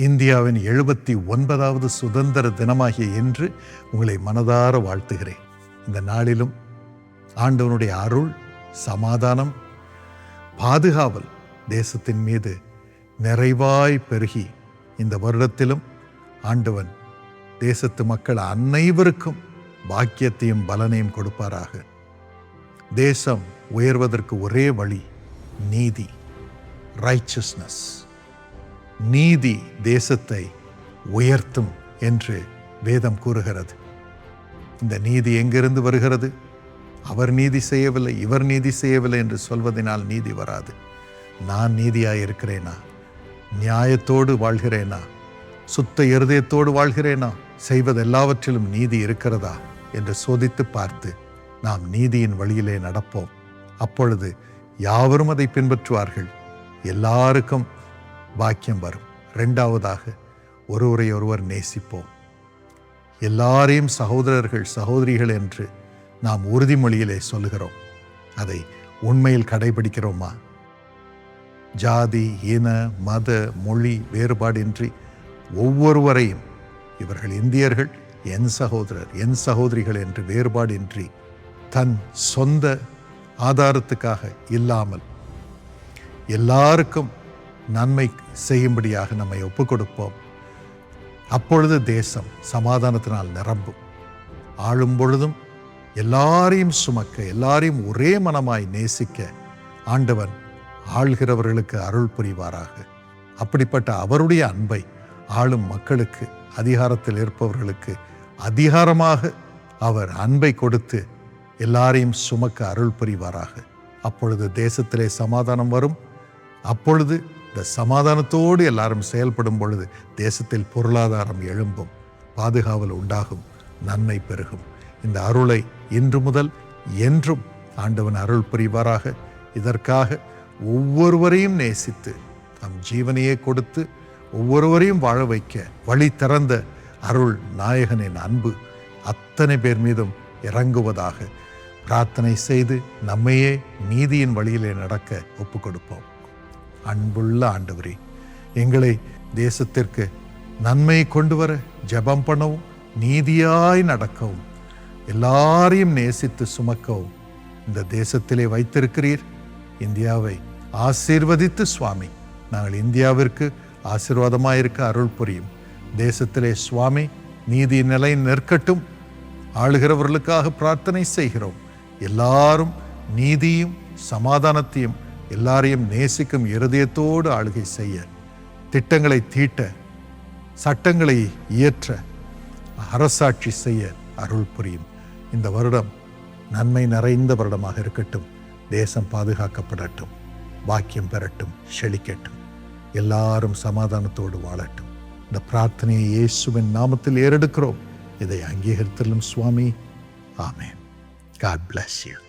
இந்தியாவின் எழுபத்தி ஒன்பதாவது சுதந்திர தினமாகிய இன்று உங்களை மனதார வாழ்த்துகிறேன். இந்த நாளிலும் ஆண்டவனுடைய அருள் சமாதானம் பாதுகாவல் தேசத்தின் மீது நிறைவாய் பெருகி இந்த வருடத்திலும் ஆண்டவன் தேசத்து மக்கள் அனைவருக்கும் பாக்கியத்தையும் பலனையும் கொடுப்பாராக. தேசம் உயர்வதற்கு ஒரே வழி நீதி ரைச்சஸ்னஸ் நீதி தேசத்தை உயர்த்தும் என்று வேதம் கூறுகிறது. இந்த நீதி எங்கிருந்து வருகிறது? அவர் நீதி செய்யவில்லை இவர் நீதி செய்யவில்லை என்று சொல்வதனால் நீதி வராது. நான் நீதியாக இருக்கிறேனா நியாயத்தோடு வாழ்கிறேனா? சுத்த இருதயத்தோடு வாழ்கிறேனா? செய்வது எல்லாவற்றிலும் நீதி இருக்கிறதா? என்று சோதித்து பார்த்து நாம் நீதியின் வழியிலே நடப்போம். அப்பொழுது யாவரும் அதை பின்பற்றுவார்கள். எல்லாருக்கும் பாக்கியம் வரும். ரெண்டாவதாக ஒருவரை ஒருவர் நேசிப்போம். எல்லாரையும் சகோதரர்கள் சகோதரிகள் என்று நாம் உறுதிமொழியிலே சொல்லுகிறோம். அதை உண்மையில் கடைபிடிக்கிறோமா? ஜாதி இன மத மொழி வேறுபாடின்றி ஒவ்வொருவரையும் இவர்கள் இந்தியர்கள் என் சகோதரர் என் சகோதரிகள் என்று வேறுபாடின்றி தன் சொந்த ஆதாரத்துக்காக இல்லாமல் எல்லாருக்கும் நன்மை செய்யும்படியாக நம்மை ஒப்புக் கொடுப்போம் அப்பொழுது தேசம் சமாதானத்தினால் நிரம்பும். ஆளும் பொழுதும் எல்லாரையும் சுமக்க எல்லாரையும் ஒரே மனமாய் நேசிக்க ஆண்டவன் ஆள்கிறவர்களுக்கு அருள் புரிவாராக. அப்படிப்பட்ட அவருடைய அன்பை ஆளும் மக்களுக்கு அதிகாரத்தில் இருப்பவர்களுக்கு அதிகாரமாக அவர் அன்பை கொடுத்து எல்லாரையும் சுமக்க அருள் புரிவாராக. அப்பொழுது தேசத்திலே சமாதானம் வரும். அப்பொழுது இந்த சமாதானத்தோடு எல்லாரும் செயல்படும் பொழுது தேசத்தில் பொருளாதாரம் எழும்பும் பாதுகாவல் உண்டாகும் நன்மை பெருகும். இந்த அருளை இன்று முதல் என்றும் ஆண்டவன் அருள் புரிவாராக. இதற்காக ஒவ்வொருவரையும் நேசித்து தம் ஜீவனையே கொடுத்து ஒவ்வொருவரையும் வாழ வைக்க வழி திறந்த அருள் நாயகனின் அன்பு அத்தனை பேர் மீதும் இறங்குவதாக பிரார்த்தனை செய்து நம்மையே நீதியின் வழியிலே நடக்க ஒப்புக்கொடுப்போம். கொடுப்போம் அன்புள்ள ஆண்டவரே எங்களை தேசத்திற்கு நன்மை கொண்டு வர ஜெபம் பண்ணவும் நீதியாய் நடக்கவும் எல்லாரையும் நேசித்து சுமக்கவும் இந்த தேசத்திலே வைத்திருக்கிறீர். இந்தியாவை ஆசீர்வதித்து சுவாமி நாங்கள் இந்தியாவிற்கு ஆசீர்வாதமாயிருக்க அருள் புரியும். தேசத்திலே சுவாமி நீதி நிலை நிற்கட்டும். ஆளுகிறவர்களுக்காக பிரார்த்தனை செய்கிறோம். எல்லாரும் நீதியும் சமாதானத்தையும் எல்லாரையும் நேசிக்கும் இருதயத்தோடு ஆளுகை செய்ய திட்டங்களை தீட்ட சட்டங்களை இயற்ற அரசாட்சி செய்ய அருள் புரியும். இந்த வருடம் நன்மை நிறைந்த வருடமாக இருக்கட்டும். தேசம் பாதுகாக்கப்படட்டும். பாக்கியம் பெறட்டும். செழிக்கட்டும். எல்லாரும் சமாதானத்தோடு வாழட்டும். இந்த பிரார்த்தனையை இயேசுவின் நாமத்தில் ஏறெடுக்கிறோம். இதை அங்கீகரித்தலும் சுவாமி. ஆமேன். God bless you